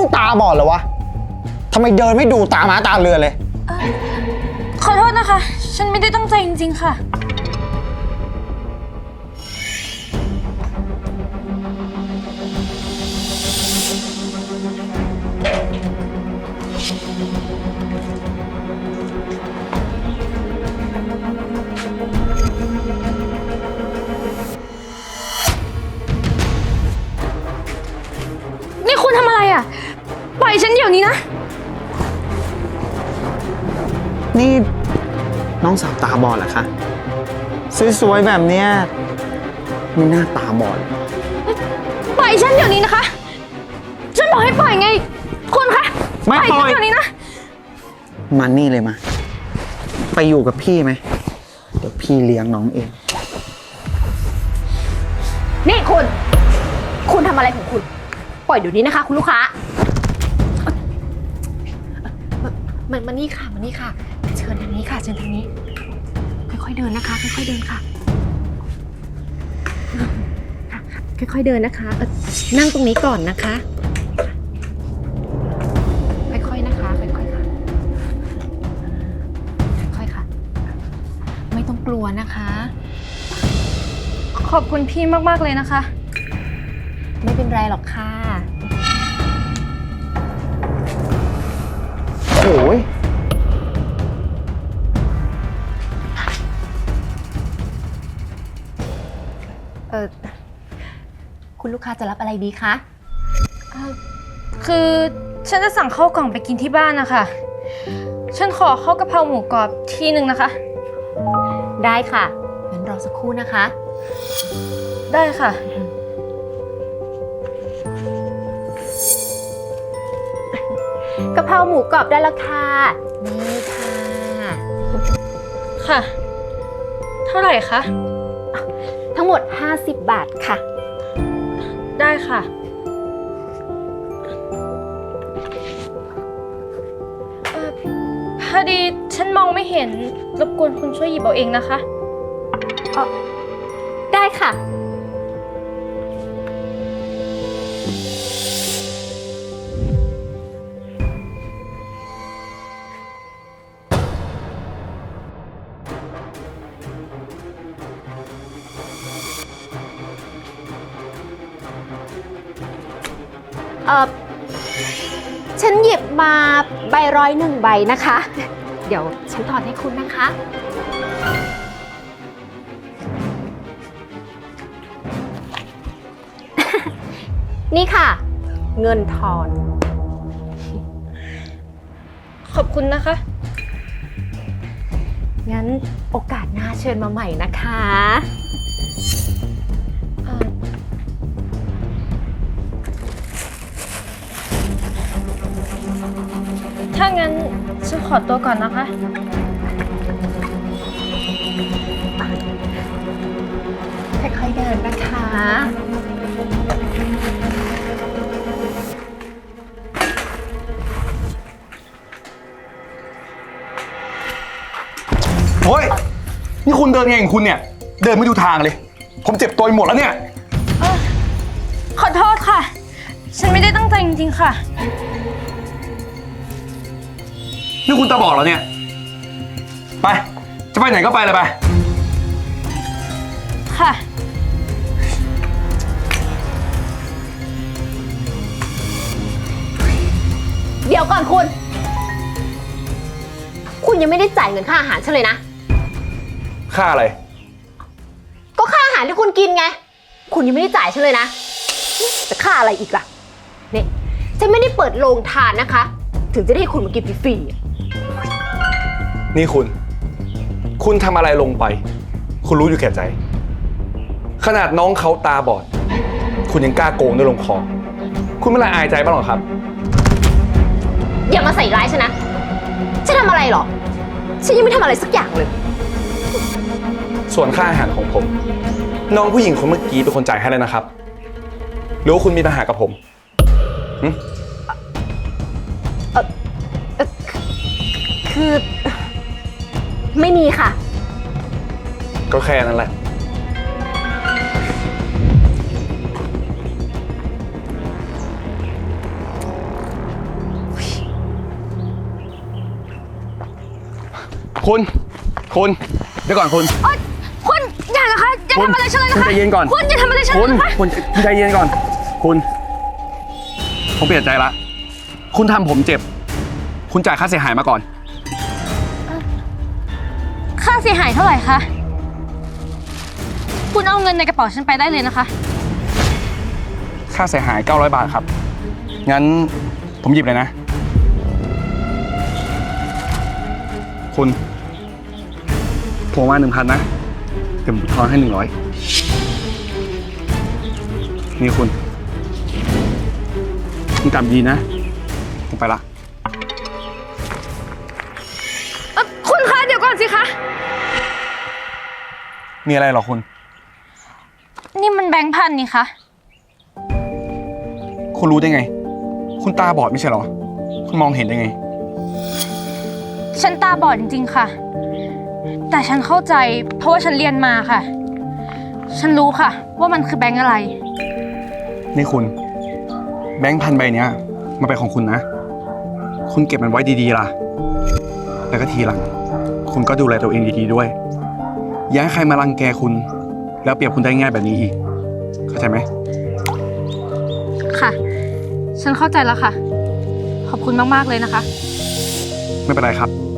เฮ้ยนี่มึงตาบอดเหรอวะทำไมเดินไม่ดูตาม้าตาเรือเลย ขอโทษนะคะ ฉันไม่ได้ตั้งใจจริงๆค่ะ น้องสาวตาบอดเหรอคะสวยๆแบบเนี้ยมีหน้าตาบอด ปล่อยฉันเดี๋ยวนี้นะคะ ฉันบอกให้ปล่อยไง คุณคะไม่ปล่อย ฉันเดี๋ยวนี้นะ มานี่เลยมา ไปอยู่กับพี่ไหม เดี๋ยวพี่เลี้ยงน้องเอง นี่คุณ คุณทำอะไรของคุณ ปล่อยเดี๋ยวนี้นะคะ คุณลูกค้า มันมานี่ค่ะมานี่ค่ะ เชิญทางนี้ค่ะ เชิญทางนี้ ค่อยๆเดินนะคะ ค่อยๆเดินค่ะค่ะ ค่อยๆเดินนะคะเอ่อนั่งตรงนี้ก่อนนะคะ ค่อยๆนะคะ ค่อยๆค่ะ ค่อยๆค่ะ ไม่ต้องกลัวนะคะ ขอบคุณพี่มากๆเลยนะคะ ไม่เป็นไรหรอกค่ะ โอ้ย คุณลูกค้าจะรับอะไรดีคะ คือฉันจะสั่งข้าวกล่องไปกินที่บ้านนะคะ ฉันขอข้าวกะเพราหมูกรอบที่หนึ่งนะคะ ได้ค่ะงั้นรอสักครู่นะคะ ได้ค่ะ กะเพราหมูกรอบได้แล้วค่ะ นี่ค่ะ ค่ะ เท่าไหร่คะ ทั้งหมด 50 บาทค่ะ ได้ค่ะ เอ่อพอดีฉันมองไม่เห็น รบกวนคุณช่วยหยิบเอาเองนะคะ ได้ค่ะ เออฉันหยิบมาใบร้อยหนึ่งใบนะคะ เดี๋ยวฉันถอนให้คุณนะคะ นี่ค่ะ เงินทอน ขอบคุณนะคะ งั้นโอกาสหน้าเชิญมาใหม่นะคะ ถ้างั้นฉันขอตัวก่อนนะคะ ค่อยๆเดินนะคะ โอ้ย นี่คุณเดินไงของคุณเนี่ย เดินไม่ดูทางเลย ผมเจ็บตัวไปหมดแล้วเนี่ย ขอโทษค่ะ ฉันไม่ได้ตั้งใจจริงๆค่ะ นี่คุณตาบอดเหรอเนี่ย ไป จะไปไหนก็ไปเลยไป ค่ะ เดี๋ยวก่อนคุณ คุณยังไม่ได้จ่ายเงินค่าอาหารฉันเลยนะ ค่าอะไร ก็ค่าอาหารที่คุณกินไง คุณยังไม่ได้จ่ายฉันเลยนะ จะค่าอะไรอีกล่ะ นี่ ฉันไม่ได้เปิดโรงทานนะคะ ถึงจะได้ให้คุณมากินฟรีๆอะ นี่คุณ คุณทำอะไรลงไป คุณรู้อยู่แก่ใจ ขนาดน้องเขาตาบอด คุณยังกล้าโกงด้วยลงคอ คุณไม่ละอายใจบ้างหรอครับ อย่ามาใส่ร้ายฉันนะ ฉันทำอะไรหรอ ฉันยังไม่ทำอะไรสักอย่างเลย ส่วนค่าอาหารของผม น้องผู้หญิงคนเมื่อกี้เป็นคนจ่ายให้แล้วนะครับ หรือว่าคุณมีปัญหากับผมือ ไม่มีค่ะ ก็แค่นั้นแหละ คุณ คุณ เดี๋ยวก่อนคุณคุณอย่านะคะ อย่าคุทำอะไรฉันเลยนะคะ คุณใจเย็นก่อน คุณอย่าทำอะไรฉันเลณยะคะคุณคุณใจเย็นก่อน คุณ ผมเปลี่ยนใจละ คุณทำผมเจ็บ คุณจ่ายค่าเสียหายมาก่อน ค่าเสียหายเท่าไหร่คะ คุณเอาเงินในกระเป๋าฉันไปได้เลยนะคะ ค่าเสียหาย 900 บาทครับ งั้นผมหยิบเลยนะ คุณผมว่าหนึ่งพันนะเดี๋ยวผมทอนให้หนึ่งร้อยนี่คุณคุณกลับดีนะ ผมไปละ มีอะไรเหรอคุณ นี่มันแบงค์พันนี่คะคุณรู้ได้ไง คุณตาบอดไม่ใช่เหรอ คุณมองเห็นได้ไง ฉันตาบอดจริงๆค่ะ แต่ฉันเข้าใจเพราะว่าฉันเรียนมาค่ะ ฉันรู้ค่ะ ว่ามันคือแบงค์อะไร นี่คุณ แบงค์พันใบเนี้ยมันเป็นของคุณนะ คุณเก็บมันไว้ดีๆล่ะแล้วก็ทีหลัง คุณก็ดูแลตัวเองดีๆด้วย อย่าให้ใครมารังแกคุณ แล้วเปรียบคุณได้ง่ายแบบนี้อีก เข้าใจไหม ค่ะ ฉันเข้าใจแล้วค่ะ ขอบคุณมาก ๆ เลยนะคะ ไม่เป็นไรครับ